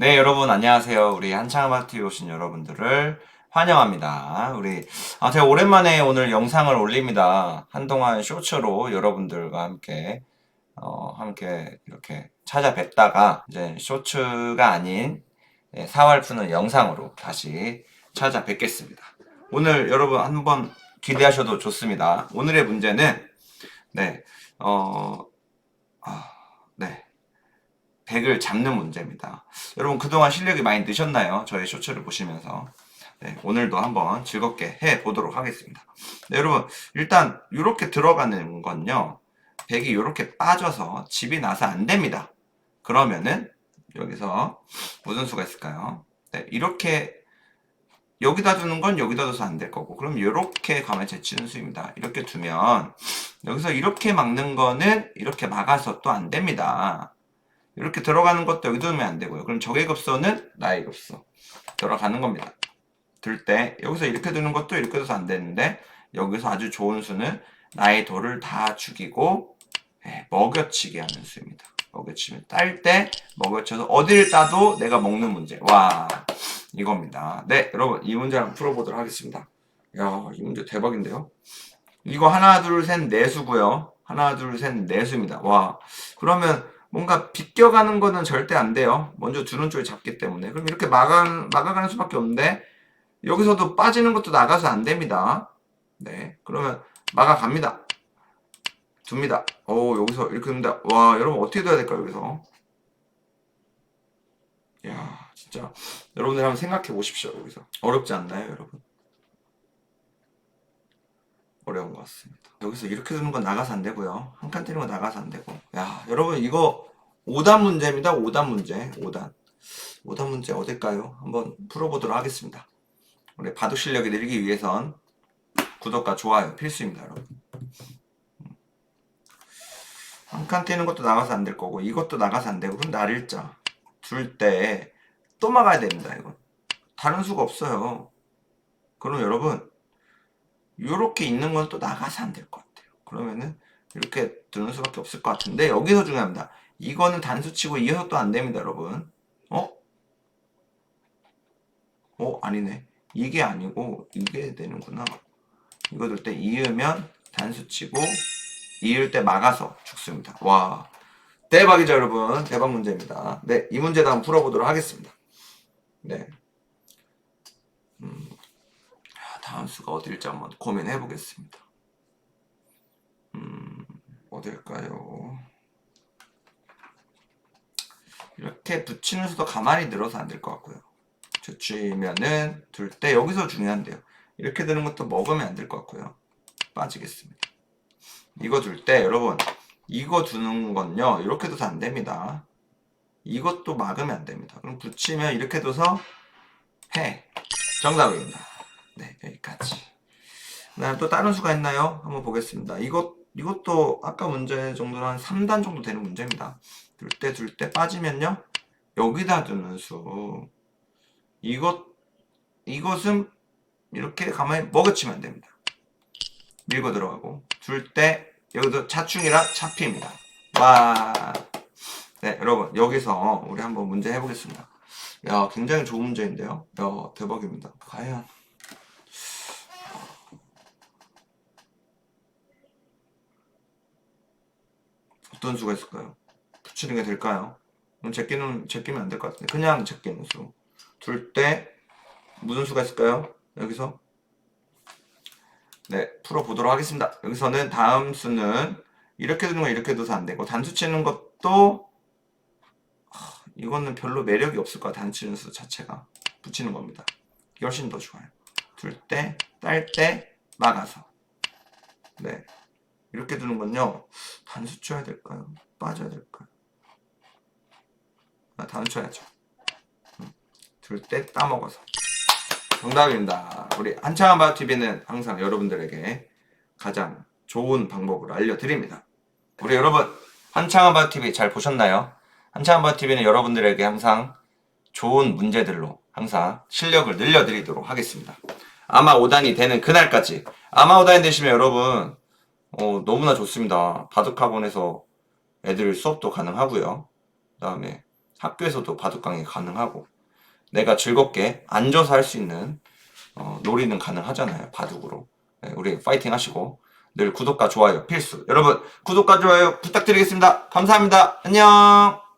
네, 여러분 안녕하세요. 우리 한창아마트에 오신 여러분들을 환영합니다. 우리 아 제가 오랜만에 오늘 영상을 올립니다. 한동안 쇼츠로 여러분들과 함께 어 함께 이렇게 찾아뵙다가 이제 쇼츠가 아닌 예, 사활 푸는 영상으로 다시 찾아뵙겠습니다. 오늘 여러분 한번 기대하셔도 좋습니다. 오늘의 문제는 네, 어, 아, 네. 100을 잡는 문제입니다. 여러분 그동안 실력이 많이 느셨나요? 저의 쇼츠를 보시면서. 네, 오늘도 한번 즐겁게 해 보도록 하겠습니다. 네, 여러분 일단 이렇게 들어가는 건요. 100이 이렇게 빠져서 집이 나서 안 됩니다. 그러면은 여기서 무슨 수가 있을까요? 네, 이렇게 여기다 두는 건 여기다 둬서 안 될 거고 그럼 이렇게 가만 제치는 수입니다. 이렇게 두면 여기서 이렇게 막는 거는 이렇게 막아서 또 안 됩니다. 이렇게 들어가는 것도 여기 두면 안 되고요. 그럼 적의 급소는 나의 급소 들어가는 겁니다. 들때 여기서 이렇게 두는 것도 이렇게 둬서 안 되는데 여기서 아주 좋은 수는 나의 돌을 다 죽이고 예, 먹여치게 하는 수입니다. 먹여치면 딸 때 먹여쳐서 어딜 따도 내가 먹는 문제. 와 이겁니다. 네 여러분 이 문제 한번 풀어보도록 하겠습니다. 야이 문제 대박인데요. 이거 하나 둘셋네 수고요. 하나 둘셋네 수입니다. 와 그러면 뭔가 비껴가는 거는 절대 안 돼요. 먼저 두는 쪽이 잡기 때문에. 그럼 이렇게 막아, 막아가는 수밖에 없는데, 여기서도 빠지는 것도 나가서 안 됩니다. 네. 그러면 막아갑니다. 둡니다. 오, 여기서 이렇게 둡니다. 와, 여러분 어떻게 둬야 될까요, 여기서? 야 진짜. 여러분들 한번 생각해 보십시오, 여기서. 어렵지 않나요, 여러분? 어려운 것 같습니다. 여기서 이렇게 두는 건 나가서 안 되고요. 한칸 뛰는 건 나가서 안 되고. 야, 여러분 이거 5단 문제입니다. 5단 문제. 5단. 5단 문제 어딜까요? 한번 풀어보도록 하겠습니다. 우리 바둑 실력이 늘기 위해선 구독과 좋아요 필수입니다, 여러분. 한칸 뛰는 것도 나가서 안 될 거고 이것도 나가서 안 되고 그럼 날 일자 둘 때 또 막아야 됩니다, 이건. 다른 수가 없어요. 그럼 여러분 이렇게 있는 건 또 나가서 안 될 것 같아요. 그러면은 이렇게 두는 수밖에 없을 것 같은데 여기서 중요합니다. 이거는 단수치고 이어서 또 안 됩니다, 여러분. 어? 어 아니네. 이게 아니고 이게 되는구나. 이거 둘때 이으면 단수치고 이을 때 막아서 죽습니다. 와 대박이죠, 여러분. 대박 문제입니다. 네, 이 문제도 한번 풀어보도록 하겠습니다. 네. 다음 수가 어딜지 한번 고민해 보겠습니다. 음, 어딜까요? 이렇게 붙이는 수도 가만히 늘어서 안 될 것 같고요. 붙이면은 둘 때 여기서 중요한데요. 이렇게 되는 것도 먹으면 안 될 것 같고요. 빠지겠습니다. 이거 둘 때 여러분 이거 두는 건요 이렇게 둬서 안 됩니다. 이것도 막으면 안 됩니다. 그럼 붙이면 이렇게 둬서 해 정답입니다. 네, 여기까지. 그다음 또 다른 수가 있나요? 한번 보겠습니다. 이것 이것도 아까 문제 정도로 한 3단 정도 되는 문제입니다. 둘 때 둘 때 빠지면요. 여기다 두는 수. 이것 이것은 이렇게 가만히 먹어치면 됩니다. 밀고 들어가고 둘 때 여기도 차충이라 차피입니다. 와. 네, 여러분 여기서 우리 한번 문제 해보겠습니다. 야, 굉장히 좋은 문제인데요. 야, 대박입니다. 과연 어떤 수가 있을까요? 붙이는 게 될까요? 그럼 제끼는 제끼면 안 될 것 같은데 그냥 제끼는 수. 둘 때 무슨 수가 있을까요? 여기서 네 풀어 보도록 하겠습니다. 여기서는 다음 수는 이렇게 두는 건 이렇게 둬서 안 되고 단수 치는 것도 하, 이거는 별로 매력이 없을 거야 단수 치는 수 자체가 붙이는 겁니다. 훨씬 더 좋아요. 둘 때, 딸 때, 막아서. 네. 이렇게 두는 건요, 단수 쳐야 될까요? 빠져야 될까요? 아, 단수 쳐야죠. 음. 둘때 따먹어서. 정답입니다. 우리 한창한바 TV는 항상 여러분들에게 가장 좋은 방법을 알려드립니다. 우리 여러분, 한창한바 TV 잘 보셨나요? 한창한바 TV는 여러분들에게 항상 좋은 문제들로 항상 실력을 늘려드리도록 하겠습니다. 아마 5단이 되는 그날까지 아마 5단이 되시면 여러분 어, 너무나 좋습니다. 바둑학원에서 애들 수업도 가능하고요. 그 다음에 학교에서도 바둑 강의 가능하고 내가 즐겁게 앉아서 할 수 있는 어, 놀이는 가능하잖아요. 바둑으로. 네, 우리 파이팅 하시고 늘 구독과 좋아요 필수. 여러분 구독과 좋아요 부탁드리겠습니다. 감사합니다. 안녕.